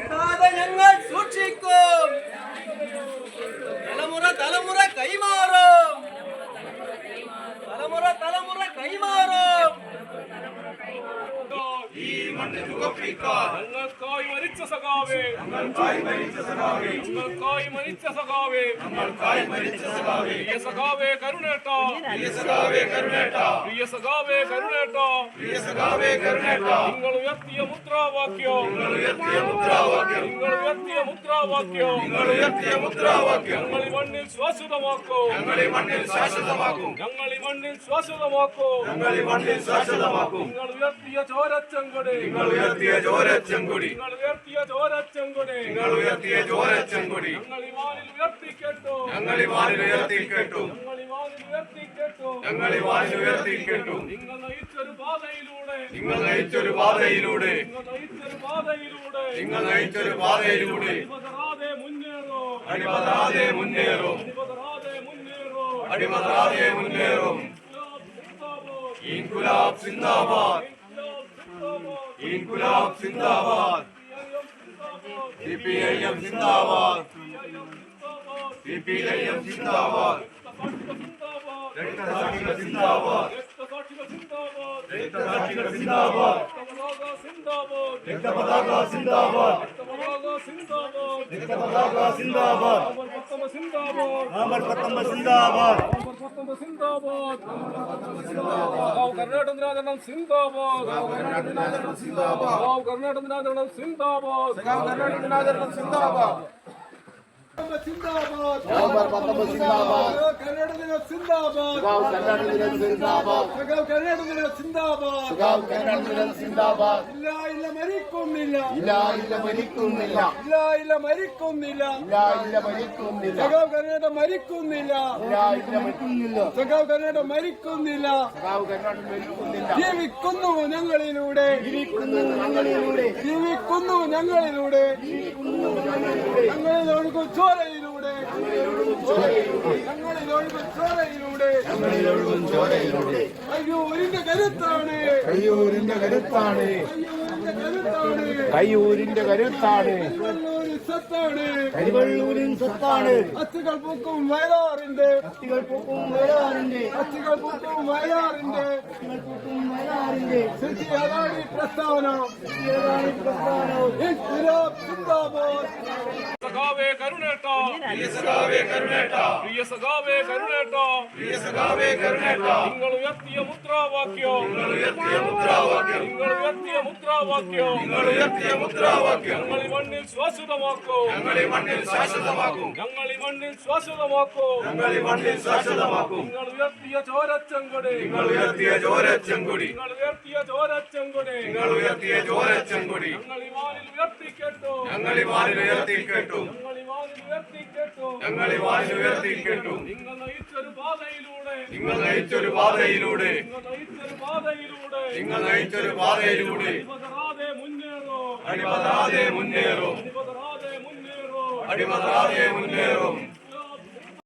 ഞങ്ങൾ ഞങ്ങൾക്കായി മരിച്ച സഖാവേ. ഞങ്ങൾക്കായി മരിച്ച സഖാവേ. ഞങ്ങൾക്കായി മരിച്ച സഖാവേ. ഞങ്ങൾക്കായി മരിച്ച സഖാവേ. പ്രിയ സഖാവേ കരുണേട്ടാ. പ്രിയ സഖാവേ കരുണേട്ടാ. പ്രിയ സഖാവേ കരുണേട്ടാ. പ്രിയ സഖാവേ കരുണേട്ടാ. നിങ്ങൾ ഉയർത്തിയ മുദ്രാവാക്യം. നിങ്ങൾ ഉയർത്തിയ മുദ്രാവാക്യം. നിങ്ങൾ ഉയർത്തിയ മുദ്രാവാക്യം. നിങ്ങൾ ഉയർത്തിയ മുദ്രാവാക്യം. ഞങ്ങൾ ഈ മണ്ണിൽ ശ്വാസതമാക്കൂ ഞങ്ങൾ ഈ മണ്ണിൽ ശ്വാസതമാക്കും ഞങ്ങൾ ഈ മണ്ണിൽ ശ്വാസതമാക്കൂ ഞങ്ങൾ ഈ മണ്ണിൽ ശ്വാസതമാക്കും നിങ്ങൾ ഉയർത്തിയ ചോരച്ചെങ്കൊടി. നിങ്ങൾ ഉയർത്തിയ ചോരച്ചെങ്കൊടി. നിങ്ങൾ ഉയർത്തിയ ചോരച്ചെങ്കൊടി. നിങ്ങൾ ഉയർത്തിയ ചോരച്ചെങ്കൊടി. ഞങ്ങൾ ഈ വാനിൽ ഉയർത്തിക്കെട്ടു ഞങ്ങൾ വാനിൽ ഉയർത്തിക്കെട്ടു നിങ്ങൾ നയിച്ചൊരു പാതയിലൂടെ. നിങ്ങൾ നയിച്ചൊരു പാതയിലൂടെ. നിങ്ങൾ നയിച്ചൊരു പാതയിലൂടെ. നിങ്ങൾ നയിച്ചൊരു പാതയിലൂടെ. അടിപതറാതെ മുന്നേറോ. അടിപതറാതെ മുന്നേറോ. അടിപതറാതെ മുന്നേറോ. അടിപതറാതെ മുന്നേറോ. ഇൻകുലാബ് സിന്ദാബാദ്. ഇൻകുലാബ് സിന്ദാബാദ്. സിപിഐഎം സിന്ദാബാദ്. സിപിഐഎം സിന്ദാബാദ്. രക്തസാക്ഷികൾ സിന്ദാബാദ്. രക്തസാക്ഷികൾ സിന്ദാബാദ്. രക്തപതാക സിന്ദാബാദ്. നവംബർ പത്തൊമ്പത് സിന്ദാബാദ്. കർണാടക ദിനാചരണം സിന്ദാബാദ്. കർണാടക ദിനാചരണം സിന്ദാബാദ്. കർണാടക ദിനാചരണം സിന്ദാബാദ്. കർണാടക കർണാടക ദിനം സിന്ദാബാദ്. കർണാടക സുഖാവ് ദിനം സിന്ദാബാദ്. ഇല്ല ഇല്ല മരിക്കുന്നില്ല. ഇല്ല ഇല്ല മരിക്കുന്നില്ല. ഇല്ല ഇല്ല മരിക്കുന്നില്ല. ഇല്ല ഇല്ല മരിക്കുന്നില്ല. സഖാവ് കർണാടക മരിക്കുന്നില്ല. ഇല്ല ഇല്ല മരിക്കുന്നില്ല. സഖാവ് കർണാടക മരിക്കുന്നില്ല. സുഖാവ് കർണാടക മരിക്കുന്നില്ല. ജീവിക്കുന്നു ഞങ്ങളിലൂടെ. ജീവിക്കുന്നു ഞങ്ങളിലൂടെ. ജീവിക്കുന്നു ഞങ്ങളിലൂടെ. ചോരയിലൂടെ കരുത്താണ്. കയ്യൂരിന്റെ കരുത്താണ്. കയ്യൂരിന്റെ കരുത്താണ്. കരിവള്ളൂരിൻ സ്വത്താണ് അച്ചുകൾ പൂക്കും വയലാറിന്റെ. അച്ചുകൾ പൂക്കും വയലാറിന്റെ. അച്ചുകൾ പൂക്കും വയലാറിന്റെ. പൂക്കും വയലാറിന്റെ. സ്ഥിതി പ്രസ്ഥാനം. പ്രസ്താവന ഏതാണ് പ്രസ്ഥാനം ഇൻക്വിലാബ് സിന്ദാബാദ് സഖാവേ കരുണേട്ട പ്രിയ സഖാവേ കരുണേട്ട. നിങ്ങൾ ഉയർത്തിയ മുദ്രാവാക്യം. നിങ്ങൾ ഉയർത്തിയ മുദ്രാവാക്യം. നിങ്ങൾ ഉയർത്തിയ മുദ്രാവാക്യം. നിങ്ങൾ ഉയർത്തിയ മുദ്രാവാക്യം. ഞങ്ങൾ ഈ മണ്ണിൽ ശ്വാസതമാക്കൂ ഞങ്ങൾ ഈ മണ്ണിൽ ശ്വാസതമാക്കും ഞങ്ങൾ ഈ മണ്ണിൽ ശ്വാസതമാക്കൂ ഞങ്ങൾ ഈ മണ്ണിൽ ശ്വാസതമാക്കും നിങ്ങൾ ഉയർത്തിയ ചോരച്ചെങ്കൊടി. നിങ്ങൾ ഉയർത്തിയ ചോരച്ചെങ്കൊടി. നിങ്ങൾ ഉയർത്തിയ ചോരച്ചെങ്കൊടി. നിങ്ങൾ ഉയർത്തിയ ചോരച്ചെങ്കൊടി. ഞങ്ങൾ ഈ വാനിൽ ഉയർത്തിക്കെട്ടു ഞങ്ങൾ ഈ വാനിൽ ഉയർത്തിക്കെട്ടു ഞങ്ങൾ ഈ വാനിൽ ഞങ്ങൾ ഈ വാനിൽ ഉയർത്തിക്കെട്ടു നിങ്ങൾ നയിച്ചൊരു പാതയിലൂടെ. നിങ്ങൾ നയിച്ചൊരു പാതയിലൂടെ. നിങ്ങൾ നയിച്ചൊരു പാതയിലൂടെ. അടിപതറാതെ മുന്നേറോ. അടിപതറാതെ മുന്നേറോ.